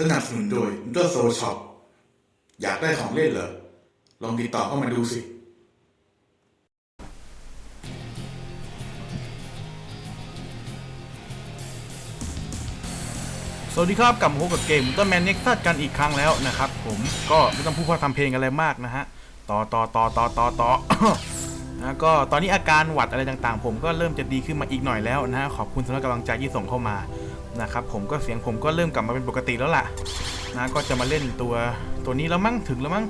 สนับสนุนโดยดโซช็อปอยากได้ของเล่นเหรอ ลองติดต่อเข้ามาดูสิ สวัสดีครับกลับมาพบกับเกมต้นแมนเน็กซัสกันอีกครั้งแล้วนะครับ ผมก็ไม่ต้องพูดพร่ำทำเพลงอะไรมากนะฮะ ต่อต่อต่อต่อต่อต่อ นะก็ตอนนี้อาการหวัดอะไรต่างๆ ผมก็เริ่มจะดีขึ้นมาอีกหน่อยแล้วนะฮะขอบคุณสำหรับกำลังใจที่ส่งเข้ามา นะครับผมก็เสียงผมก็เริ่มกลับมาเป็นปกติแล้วล่ะนะก็จะมาเล่นตัวตัวนี้แล้วมั้งถึงแล้วมั้ง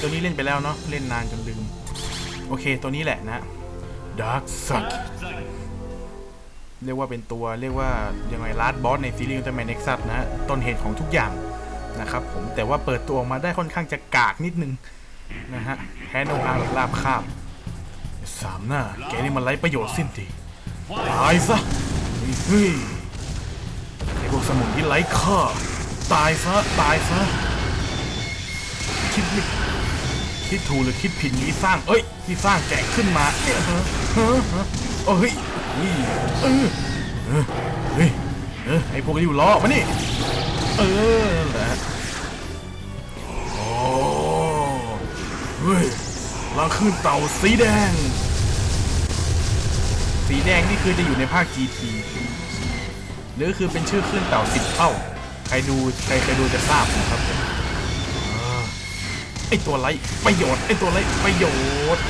ตัวนี้เล่นไปแล้วเนาะเล่นนานจนลืม โอเคตัวนี้แหละนะ Dark Sun เรียกว่าเป็นตัวเรียกว่ายังไงลาดบอสในซีรีส์อุลตร้าแมนเน็กซัสนะต้นเหตุของทุกอย่างนะครับผมแต่ว่าเปิดตัวออกมาได้ค่อนข้างจะกากนิดนึงนะฮะแพ้โนอาแบบลาบคาบสามหน้าแกนี่มันไร้ประโยชน์สิ้นดีตายซะเฮ้ย กสมุนที่ไร้ค่า ตายซะ ตายซะ คิดไม่คิดถูกหรือคิดผิดนี้สร้าง เอ้ย ที่สร้างแจกขึ้นมาเนี่ยฮะฮะฮะโอ้ยนี่เออเฮ้ยเออไอพวกอยู่ล้อมานี่ เออแหละโอ้เฮ้ยลางคืนเต่าสีแดง สีแดงนี่คือจะอยู่ในภาค GT รือคือเป็นชื่อคลื่นเต่าสิบเท่า ใครดูใครเคยดูจะทราบนะครับไอตัวไรประโยชน์ไอตัวไรประโยชน์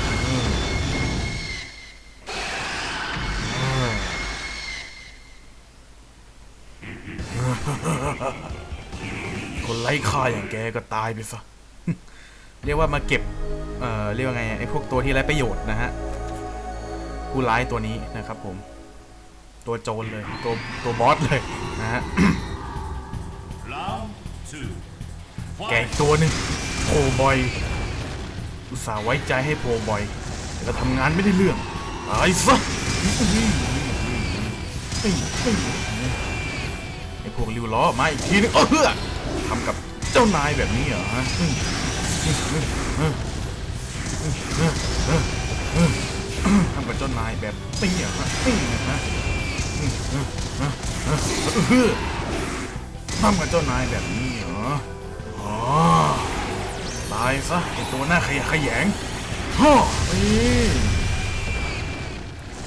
คนไร้ค่าอย่างแกก็ตายไปซะเรียกว่ามาเก็บ เอ่อ เรียกว่าไงไอพวกตัวที่ไร้ประโยชน์นะฮะ ผู้ร้ายตัวนี้นะครับผม ตัวโจรเลย ตัวตัวบอสเลยนะฮะ Round two. แกอีกตัวหนึ่งโพบอย อุตส่าห์ไว้ใจให้โพบอย แต่ก็ทำงานไม่ได้เรื่องตายซะไอพวกริ้วล้อมาอีกทีนึงเออทำกับเจ้านายแบบนี้เหรอฮะทำกับเจ้านายแบบนี้เหรอฮะฮะ ทำกับเจ้านายแบบนี้เหรออ๋อตายซะไอตัวหน้าขยะขยงฮ่อนี่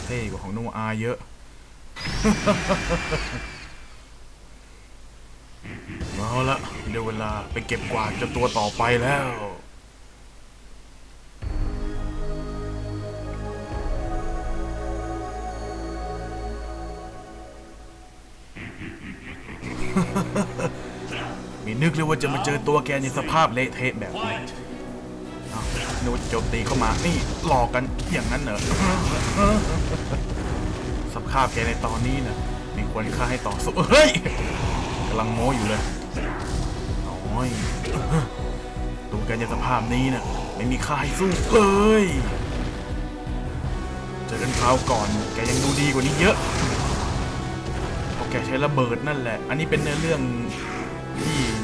เท่กว่าของโนอาเยอะเอาละเดี๋ยวเวลาไปเก็บกวาดเจะตัวต่อไปแล้ว นึกเลยว่าจะมาเจอตัวแกในสภาพเละเทะแบบนี้อ้นึกว่าจะโจมตีเข้ามา นี่หลอกกันอย่างนั้นเหรอสภาพแกในตอนนี้นะมีควรค่าให้ต่อสู้เฮ้ยกำลังโม้อยู่เลยน้อยตัวแกในสภาพนี้นะไม่มีค่าให้สู้เลยเจอกันคราวก่อน แกยังดูดีกว่านี้เยอะเพราะแกใช้ระเบิดนั่นแหละ อันนี้เป็นเนื้อเรื่อง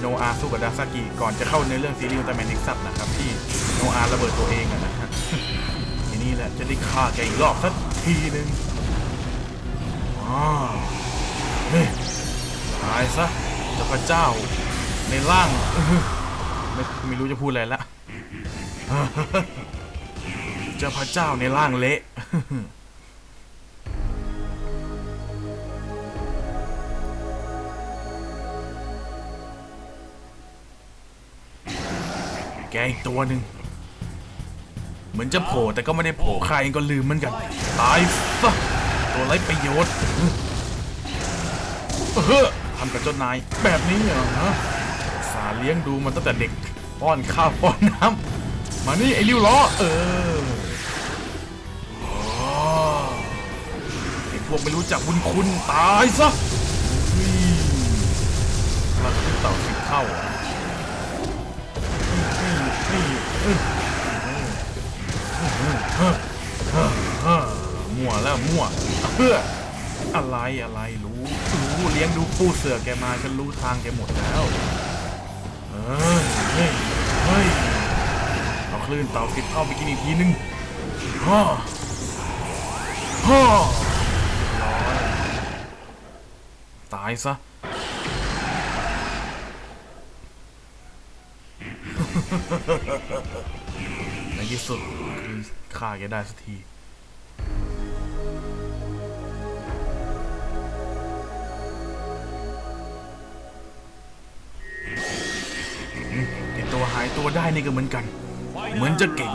โนอาสู้กับดาซากิก่อนจะเข้าในเรื่องซีรีส์อุลตร้าแมนเน็กซัสนะครับ ที่โนอาระเบิดตัวเองอะนะฮะทีนี้แหละจะได้ฆ่าแกอีกรอบสักทีหนึ่งอ๋อเฮ้ยตายซะเจ้าพระเจ้าในร่าง ไม่ไม่รู้จะพูดอะไรละเจ้าพระเจ้าในร่างเละ แกอีกตัวหนึ่งเหมือนจะโผล่แต่ก็ไม่ได้โผล่ใครเองก็ลืมเหมือนกัน ตายซะตัวไร้ประโยชน์เฮ้อทำกับเจ้านายแบบนี้เหรอฮะสาเลี้ยงดูมันตั้งแต่เด็กป้อนข้าวป้อนน้ำมานี่ไอ้ริ้วล้อเออไอ้พวกไม่รู้จักบุญคุณตายซะอุ้ยเราขึ้นเต่าสิบเท่า มั่วแล้วมั่วเพื่ออะไรอะไรรู้รู้เลี้ยงดูผู้เสือแกมาฉันรู้ทางแกหมดแล้วเฮ้ยเฮ้ยเฮ้ยเอาคลื่นเต่าสิบเข้าไปกินอีกทีนึงฮ่อฮ่อร้อยตายซะ ในที่สุดคือฆ่าแกได้สักทีไอตัวหายตัวได้นี่ก็เหมือนกัน เหมือนจะเก่ง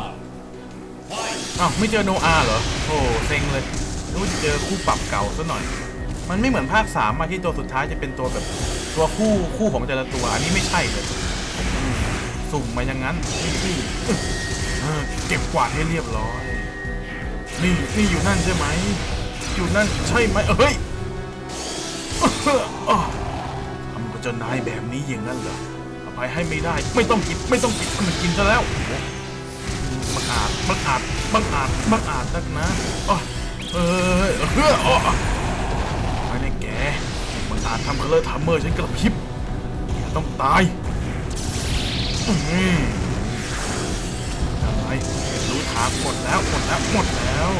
อ้าวไม่เจอโนอาเหรอ โอ้เซ็งเลยนึกว่าจะเจอคู่ปรับเก่าซะหน่อย มันไม่เหมือนภาคสามมาที่ตัวสุดท้ายจะเป็นตัวแบบตัวคู่คู่ของแต่ละตัว อันนี้ไม่ใช่เลย สุ่มมาอย่างนั้นนี่นี่เก็บกวาดให้เรียบร้อย นี่นี่อยู่นั่นใช่ไหม อยู่นั่นใช่ไหมเอ้ยทำกับเจ้านายแบบนี้อย่างนั้นเหรออภัยให้ไม่ได้ ไม่ต้องกินไม่ต้องกินมันกินซะแล้วโอ้โหบังอาจบังอาจบังอาจบังอาจนักนะอ๋อเอ้ยเฮ้ยอ๋อไม่ได้แกบังอาจทำเคลอร์ทัมเมอร์ฉันกระพริบแกต้องตาย อืมอะไรรู้ทางหมดแล้วหมดแล้วหมดแล้ว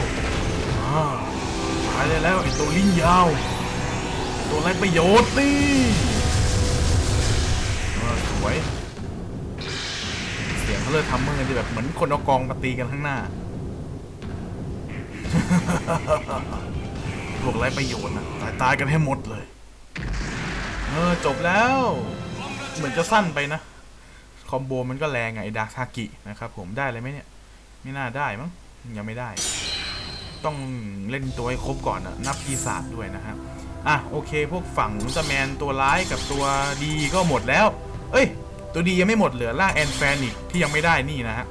ตายได้แล้วไอ้ตัวลิ้นยาว ตัวไรประโยชน์นี่สวย เสียงเขาเลยทำเมื่อจะแบบเหมือนคนเอากองมาตีกันข้างหน้าพวกไรประโยชน์นะตายตายกันให้หมดเลย เออจบแล้ว เหมือนจะสั้นไปนะ อมโบมันก็แรงไงไอ้ดาคทากินะครับผมได้เลยไหมเนี่ย ไม่น่าได้มั้งยังไม่ได้ ต้องเล่นตัวให้ครบก่อนนะนับปีศาจด้วยนะครับอะโอเค พวกฝั่งอุลตร้าแมนตัวร้ายกับตัวดีก็หมดแล้ว เอ้ย ตัวดียังไม่หมดเหลือร่างแอนแฟนอีกที่ยังไม่ได้นี่นะฮะ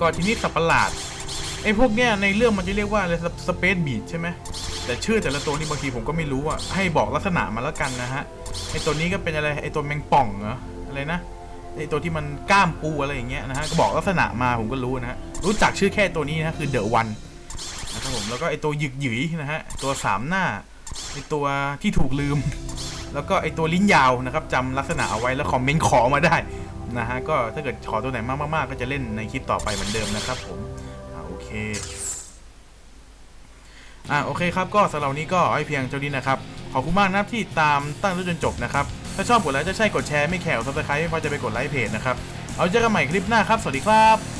ก็ทีนี้สับประหลาดไอ้พวกเนี้ยในเรื่องมันจะเรียกว่าอะไรสเปซบีดใช่ไหมแต่ชื่อแต่ละตัวนี่บางทีผมก็ไม่รู้อะให้บอกลักษณะมาแล้วกันนะฮะไอ้ตัวนี้ก็เป็นอะไรไอ้ตัวแมงป่องเหรอ อะไรนะไอตัวที่มันกล้ามปูอะไรอย่างเงี้ยนะฮะก็บอกลักษณะมาผมก็รู้นะฮะรู้จักชื่อแค่ตัวนี้นะคือเดอะวันนะครับผมแล้วก็ไอตัวหยึกหยุยนะฮะตัวสามหน้าไอตัวที่ถูกลืม แล้วก็ไอตัวลิ้นยาวนะครับจำลักษณะเอาไว้แล้วคอมเมนต์ขอมาได้นะฮะก็ถ้าเกิดขอตัวไหนมากๆก็จะเล่นในคลิปต่อไปเหมือนเดิมนะครับผมอ่าโอเคอ่าโอเคครับก็สำหรับนนี้ก็ให้เพียงเท่านี้นะครับขอบคุณมากนะครับที่ตามตั้งจนจบนะครับ ถ้าชอบกดไลค์จะใช่กดแชร์ไม่แขวซับสไครต์ไม่พอจะไปกดไลค์เพจนะครับ เอาเจอกันใหม่คลิปหน้าครับ สวัสดีครับ